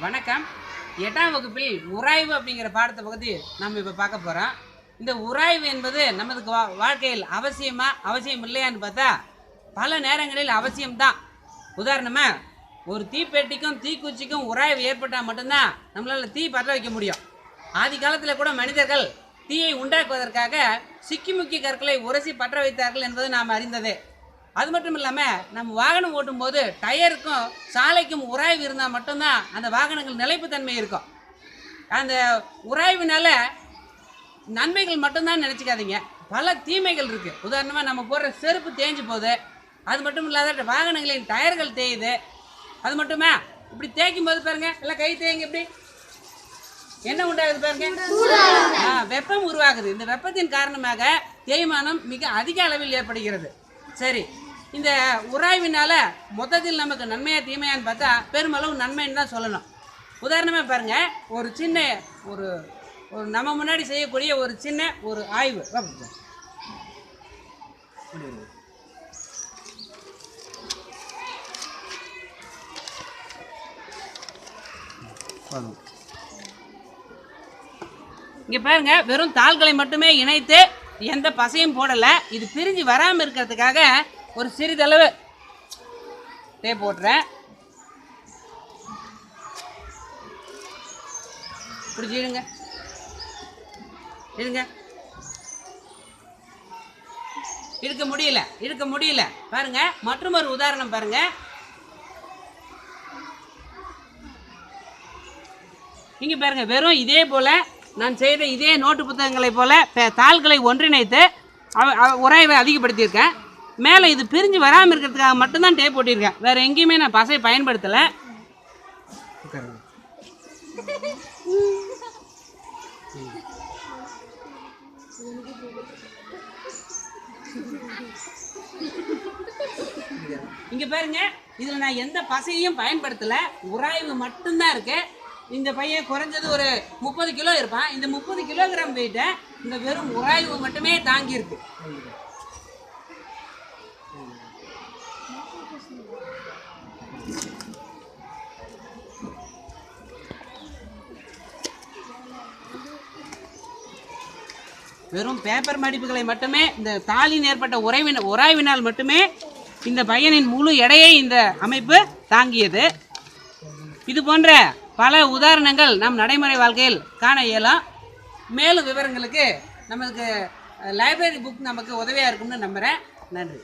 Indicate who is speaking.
Speaker 1: வணக்கம். எட்டாம் வகுப்பில் உராய்வு அப்படிங்கிற பாடத்தை பற்றி நம்ம இப்போ பார்க்க போகிறோம் இந்த உராய்வு என்பது நமது வா- வாழ்க்கையில் அவசியமா அவசியம் இல்லையான்னு பார்த்தா பல நேரங்களில் அவசியம்தான். உதாரணமாக ஒரு தீப்பெட்டிக்கும் தீக்குச்சிக்கும் உராய்வு ஏற்பட்டால் மட்டும்தான் நம்மளால் தீ பற்ற வைக்க முடியும். ஆதி காலத்தில் கூட மனிதர்கள் தீயை உண்டாக்குவதற்காக சிக்கிமுக்கி கற்களை உரசி பற்ற வைத்தார்கள் என்பது நாம் அறிந்ததே. அது மட்டும் இல்லாமல் நம்ம வாகனம் ஓட்டும்போது டயருக்கும் சாலைக்கும் உராய்வு இருந்தால் மட்டும்தான் அந்த வாகனங்கள் நிலைப்புத்தன்மை இருக்கும். அந்த உராய்வினால நன்மைகள் மட்டும்தான் நினச்சிக்காதீங்க. பல தீமைகள் இருக்குது உதாரணமாக நம்ம போடுற செருப்பு தேஞ்சு போகுது. அது மட்டும் இல்லாத வாகனங்களின் டயர்கள் தேயுது. அது மட்டுமே? இப்படி தேய்க்கும் போது பாருங்க. எல்லாம் கை தேய்ங்க இப்படி. என்ன உண்டாகுது பாருங்க? ஆ, வெப்பம் உருவாகுது. இந்த வெப்பத்தின் காரணமாக தேய்மானம் மிக அதிக அளவில் ஏற்படுகிறது. சரி. இந்த உராய்வினால மொத்தத்தில் நமக்கு நன்மையா தீமையான்னு பார்த்தா பெருமளவு நன்மைன்னு தான் சொல்லணும். உதாரணமாக பாருங்க ஒரு சின்ன ஒரு ஒரு நம்ம முன்னாடி செய்யக்கூடிய ஒரு சின்ன ஒரு ஆய்வு. இங்கே பாருங்க வெறும் தாள்களை மட்டுமே இணைத்து எந்த பசையும் போடலை. இது பிரிஞ்சு வராமல் இருக்கிறதுக்காக ஒரு சிறிதளவு டேப் போடுறேன். பிடிச்சிடுங்க இருங்க. இழுங்க இழுக்க முடியல இழுக்க முடியல. பாருங்க மற்றும் ஒரு உதாரணம் பாருங்க. இங்கே பாருங்க வெறும் இதே போல நான் செய்த இதே நோட்டு புத்தகங்களைப் போல தாள்களை ஒன்றிணைத்து அவ- உராய்வை அதிகப்படுத்தியிருக்கேன். மேலே இது பிரிஞ்சு வராமல் இருக்கிறதுக்காக மட்டும்தான் டேப் போட்டிருக்கேன் வேற எங்கேயுமே நான் பசை பயன்படுத்தலை. இங்க பாருங்க இதுல நான் எந்த பசையையும் பயன்படுத்தல. உராய்வு மட்டும்தான் இருக்கு. இந்த பையன் குறைஞ்சது ஒரு முப்பது கிலோ இருப்பான். இந்த முப்பது கிலோகிராம் வெயிட்டை இந்த வெறும் உராய்வு மட்டுமே தாங்கியிருக்கு. வெறும் பேப்பர் மடிப்புகளை மட்டுமே இந்த தாலின் ஏற்பட்ட உறைவின உராய்வினால் மட்டுமே இந்த பையனின் முழு எடையை இந்த அமைப்பு தாங்கியது. இது போன்ற பல உதாரணங்கள் நம் நடைமுறை வாழ்க்கையில் காண இயலாம். மேலும் விவரங்களுக்கு நமக்கு லைப்ரரி புக் நமக்கு உதவியாக இருக்கும்னு நம்புகிறேன் நன்றி.